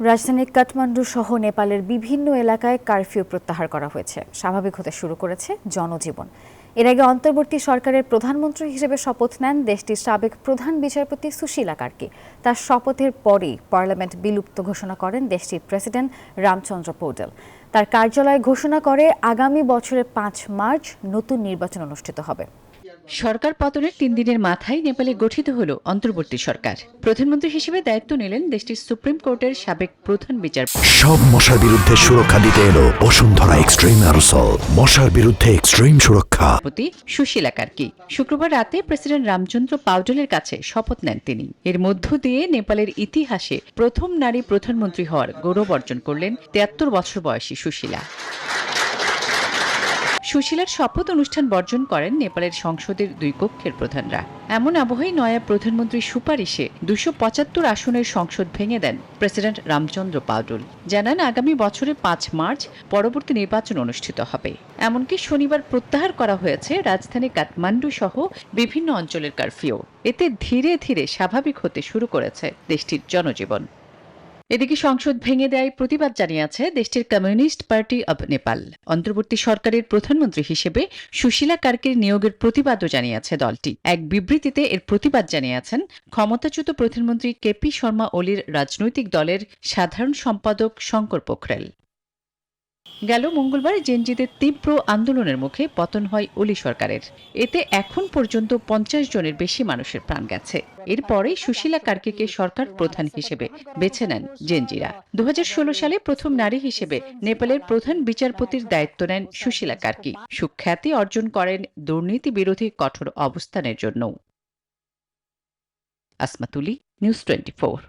রাজধানী কাঠমান্ডু সহ নেপালের বিভিন্ন এলাকায় কারফিউ প্রত্যাহার করা হয়েছে। স্বাভাবিক হতে শুরু করেছে জনজীবন। এর আগে অন্তর্বর্তী সরকারের প্রধানমন্ত্রী হিসেবে শপথ নেন দেশটির সাবেক প্রধান বিচারপতি সুশীলা কার্কি। তার শপথের পরেই পার্লামেন্ট বিলুপ্ত ঘোষণা করেন দেশটির প্রেসিডেন্ট রামচন্দ্র পৌডেল। তার কার্যালয় ঘোষণা করে আগামী বছরের পাঁচ মার্চ নতুন নির্বাচন অনুষ্ঠিত হবে। সরকার পতনের তিন দিনের মাথায় নেপালে গঠিত হল অন্তর্বর্তী সরকার। প্রধানমন্ত্রী হিসেবে দায়িত্ব নিলেন দেশটির সুপ্রিম কোর্টের সাবেক প্রধান বিচারপতি। সব মশার বিরুদ্ধে সুরক্ষা দিতে এলো বসুন্ধরা এক্সট্রিম অ্যারোসল। মশার বিরুদ্ধে এক্সট্রিম সুরক্ষা। সুশীলা কার্কি। শুক্রবার রাতে প্রেসিডেন্ট রামচন্দ্র পাউডেলের কাছে শপথ নেন তিনি। এর মধ্য দিয়ে নেপালের ইতিহাসে প্রথম নারী প্রধানমন্ত্রী হওয়ার গৌরব অর্জন করলেন তিয়াত্তর বছর বয়সী সুশীলা। সুশীলার শপথ অনুষ্ঠান বর্জন করেন নেপালের সংসদের দুই কক্ষের প্রধানরা। এমন আবহে নয়া প্রধানমন্ত্রীর সুপারিশে দুশো পঁচাত্তর আসনের সংসদ ভেঙে দেন প্রেসিডেন্ট রামচন্দ্র পাউডুল জানান আগামী বছরের পাঁচ মার্চ পরবর্তী নির্বাচন অনুষ্ঠিত হবে। এমনকি শনিবার প্রত্যাহার করা হয়েছে রাজধানী কাঠমান্ডু সহ বিভিন্ন অঞ্চলের কারফিউ। এতে ধীরে ধীরে স্বাভাবিক হতে শুরু করেছে দেশটির জনজীবন। এদিকে সংসদ ভেঙে দেয় প্রতিবাদ জানিয়েছে দেশটির কমিউনিস্ট পার্টি অব নেপাল। অন্তর্বর্তী সরকারের প্রধানমন্ত্রী হিসেবে সুশীলা কার্কের নিয়োগের প্রতিবাদও জানিয়েছে দলটি। এক বিবৃতিতে এর প্রতিবাদ জানিয়েছেন ক্ষমতাচ্যুত প্রধানমন্ত্রী কেপি শর্মা ওলির রাজনৈতিক দলের সাধারণ সম্পাদক শঙ্কর পোখরেল। গেল মঙ্গলবার জেনজিদের তীব্র আন্দোলনের মুখে পতন হয় ওলি সরকারের। এতে এখন পর্যন্ত পঞ্চাশ জনের বেশি মানুষের প্রাণ গেছে। এরপরেই সুশীলা কার্কিকে সরকার প্রধান হিসেবে বেছে নেন জেনজিরা। দু হাজার ষোলো সালে প্রথম নারী হিসেবে নেপালের প্রধান বিচারপতির দায়িত্ব নেন সুশীলা কার্কি। সুখ্যাতি অর্জন করেন দুর্নীতি বিরোধী কঠোর অবস্থানের জন্য আসমাতুলি নিউজ টোয়েন্টি